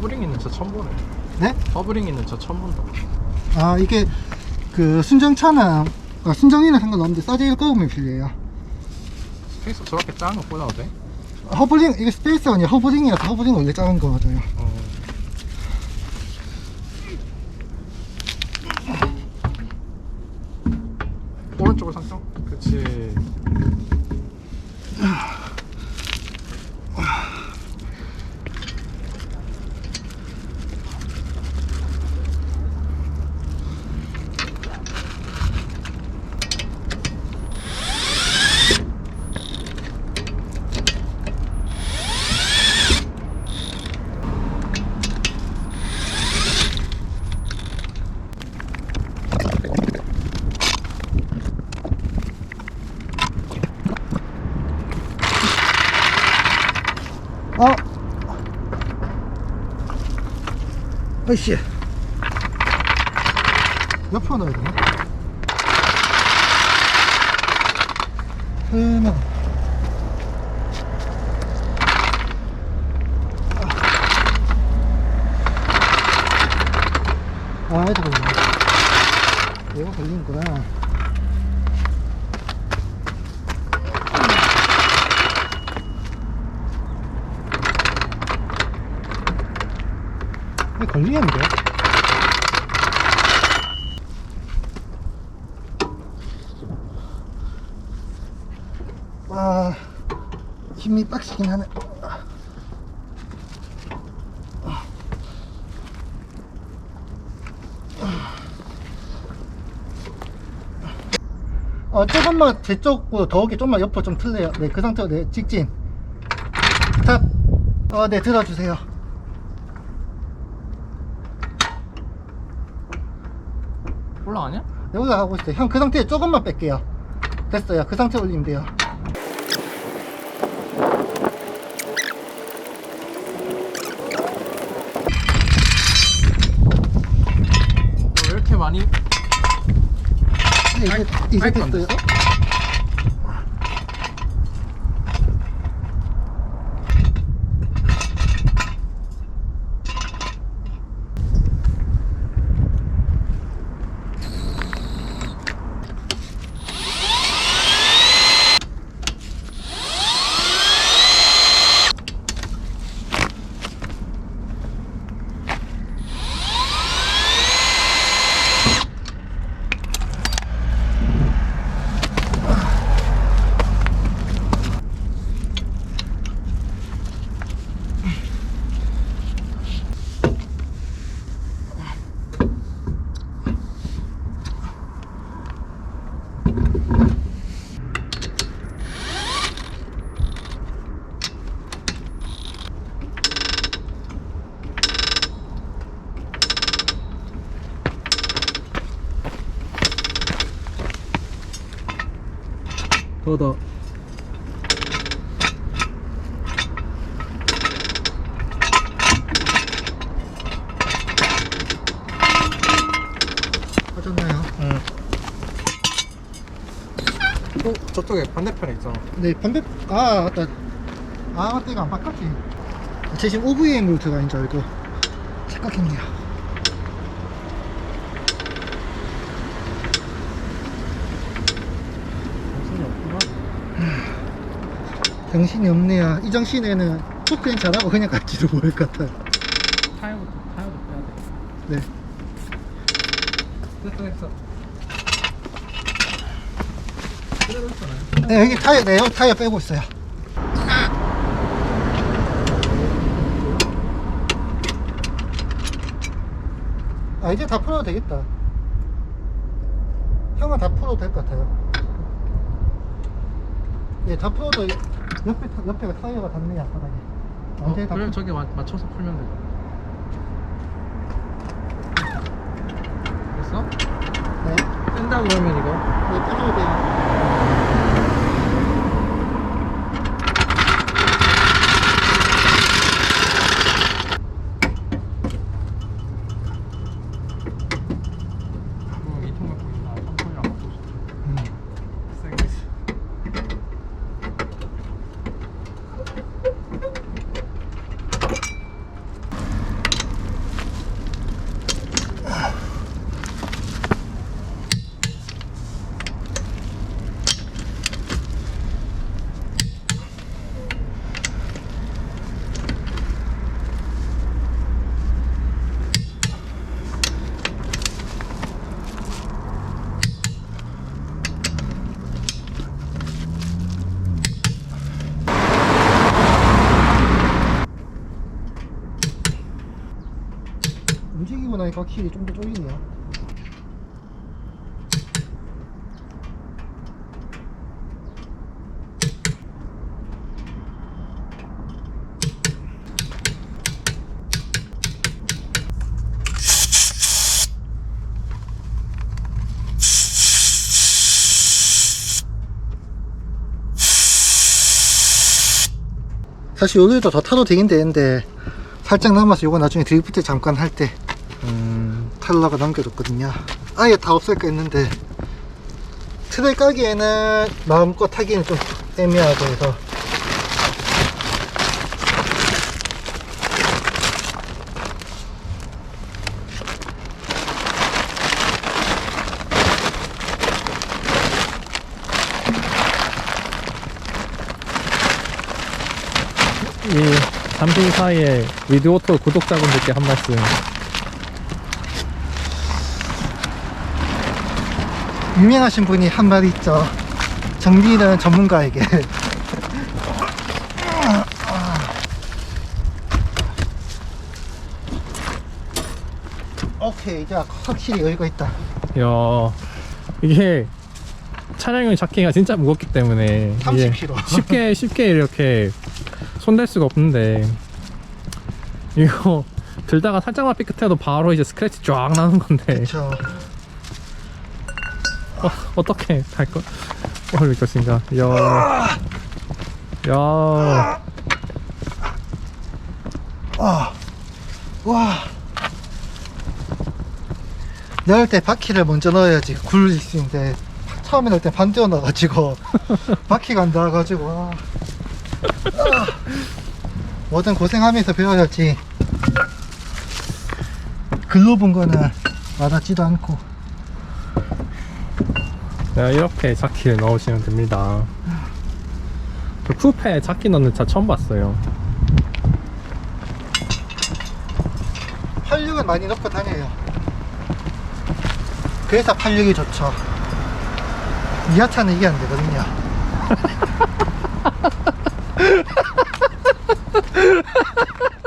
허브링 있는 차 처음 보네. 네? 허브링 있는 차 처음 본다. 아 이게 그 순정차는 아, 순정이는 상관없는데 사제일 꼽으면 필요해요 스페이스 저렇게 작은 거 꽂아도 돼? 허브링 이게 스페이스가 아니라 허브링이라서 허브링은 원래 작은 거 맞아요 어. 오른쪽을 상점? 그치. 어? 아이씨 옆으로 넣어야 되나? 설마 아, 이거 걸리네. 이거 걸리는구나. 걸리겠는데? 와, 힘이 빡시긴 하네. 어, 조금만 제 쪽으로 더욱이 좀만 옆으로 좀 틀래요. 네, 그 상태로 네, 직진. 탑. 어, 네, 들어주세요. 올라가냐? 네, 올라가고 있어요. 형, 그 상태에 조금만 뺄게요. 됐어요. 그 상태 올리면 돼요. 어, 왜 이렇게 많이 네, 이제, 이제 됐어요. 더. 하셨나요? 응. 어, 저쪽에 반대편에 있잖아. 네, 반대, 아, 맞다. 아, 맞다. 이거 안 바꿨지. 제 지금 OVM으로 들어가는 줄 알고 착각했네요. 정신이 없구나. 정신이 없네요. 이 정신에는 토크행 잘하고 그냥 갈지도 모를 것 같아요. 타이어부터, 타이어부터 빼야 돼. 네. 됐어, 됐어. 그대로 있잖아요. 네, 여기 타이어, 네, 여기 타이어 빼고 있어요. 아, 이제 다 풀어도 되겠다. 형은 다 풀어도 될 것 같아요. 예, 다 풀어도 옆에, 타- 옆에가 타이어가 닿네요, 바닥에. 완전히 다 어, 그래, 풀- 저기 마, 맞춰서 풀면 돼. 됐어? 네, 뺀다 그러면 이거. 네, 풀어도 돼요. 그럼 이통 갖고 있나? 삼성이랑 갖고 싶어. 음. 세게 있어. 확실히 좀더 쪼이네요. 사실 여기도 더 타도 되긴 되는데 살짝 남아서 이거 나중에 드리프트 잠깐 할때 음, 탈라가 남겨뒀거든요 아예 다 없앨까 했는데 트랙 까기에는 마음껏 타기는 좀 애매하고 해서 이 잠시 사이에 위드오토 구독자분들께 한 말씀. 유명하신 분이 한 말이 있죠. 정비는 전문가에게. 오케이 이제 확실히 여유가 있다. 야 이게 차량용 자키가 진짜 무겁기 때문에 이게 30kg. 쉽게 쉽게 이렇게 손댈 수가 없는데 이거 들다가 살짝만 삐끗해도 바로 이제 스크래치 쫙 나는 건데. 그쵸 어, 어떻게 할거 올릴 것인가 야 야, 아, 와. 넣을 때 바퀴를 먼저 넣어야지 굴릴 수 있는데 처음에 넣을 때 반대로 넣어가지고 바퀴가 안 나와가지고 와. 아. 뭐든 고생하면서 배워야지 글로 본 거는 와닿지도 않고 네, 이렇게 자키를 넣으시면 됩니다. 그 저 쿠페에 자키 넣는 차 처음 봤어요. 86은 많이 넣고 다녀요. 그래서 86이 좋죠. 이하차는 이게 안 되거든요.